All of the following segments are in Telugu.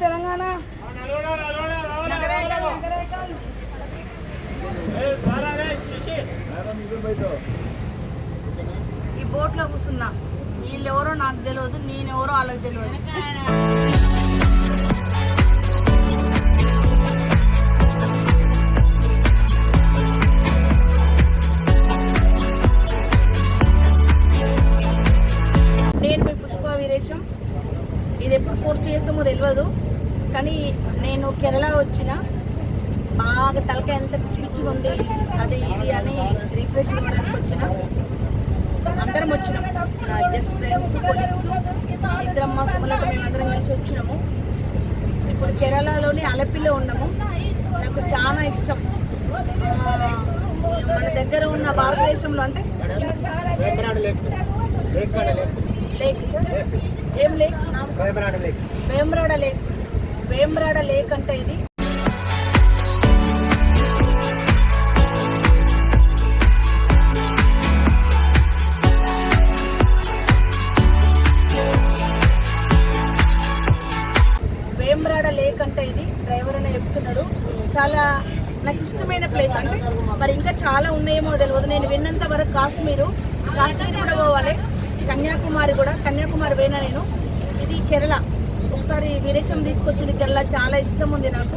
తెలంగాణ? ఈ బోట్లో కూర్చున్నా. వీళ్ళు ఎవరో నాకు తెలియదు నేనెవరో వాళ్ళకి తెలియదు నేను మీ పుష్ప వీరేశం. ఇది ఎప్పుడు పోస్ట్ చేస్తామో తెలియదు కానీ నేను కేరళ వచ్చిన బాగా తలకాయ ఎంత పిచ్చి ఉంది. అది ఇది అని రిక్వెస్ట్ ఇవ్వడానికి వచ్చిన. అందరం వచ్చినాం. నా జస్ట్ ఫ్రెండ్స్ కొలీగ్స్ ఇద్దరమ్మ సుమలత మేమందరం కలిసి వచ్చినాము. ఇప్పుడు కేరళలోని అలపిలో ఉన్నాము. నాకు చాలా ఇష్టం. మన దగ్గర ఉన్న భారతదేశంలో అంటే లేక్. ఏం lake? Vemarada lake. Vemrada lake అంటే ఇది. వేమ్రాడ లేక్ అంటే ఇది. డ్రైవర్ అనే చెప్తున్నాడు. చాలా నాకు ఇష్టమైన ప్లేస్. అంటే మరి ఇంకా చాలా ఉన్నాయేమో తెలియదు. నేను విన్నంత వరకు కాశ్మీరు కాశ్మీర్ కూడా పోవాలి. కన్యాకుమారి కూడా కన్యాకుమారి పోయినా నేను. ఇది కేరళ. ఒకసారి విరేక్షం తీసుకొచ్చిన కేరళ చాలా ఇష్టం ఉంది నాకు.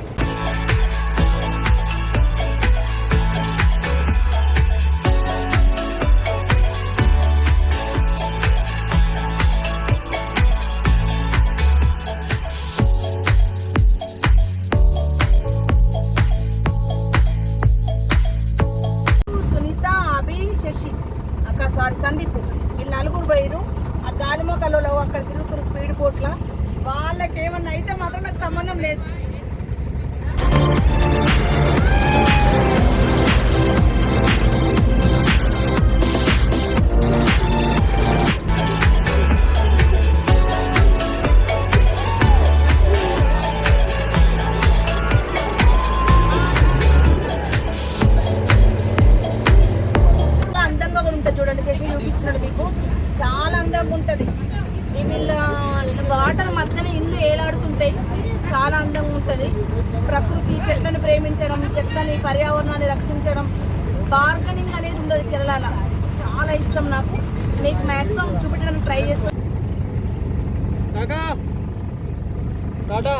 అభి అక్క సారీ సందీప్. వీళ్ళు నలుగురు పోయిరు ఆ గాలిమొక్కలలో అక్కడ తిరుగుతున్న స్పీడ్ బోట్ల వాళ్ళకేమన్నా అయితే మాత్రం నాకు సంబంధం లేదు. చాలా అందంగా ఉంటుంది. ఈ వీళ్ళ వాటర్ మధ్యన ఇల్లు ఏలాడుతుంటాయి చాలా అందంగా ఉంటుంది. ప్రకృతి చెట్లను ప్రేమించడం చెట్లని పర్యావరణాన్ని రక్షించడం బార్గనింగ్ అనేది ఉండదు కేరళలో. చాలా ఇష్టం నాకు. మీకు మ్యాక్సిమం చూపించడానికి ట్రై చేస్తాను టాటా. టాటా.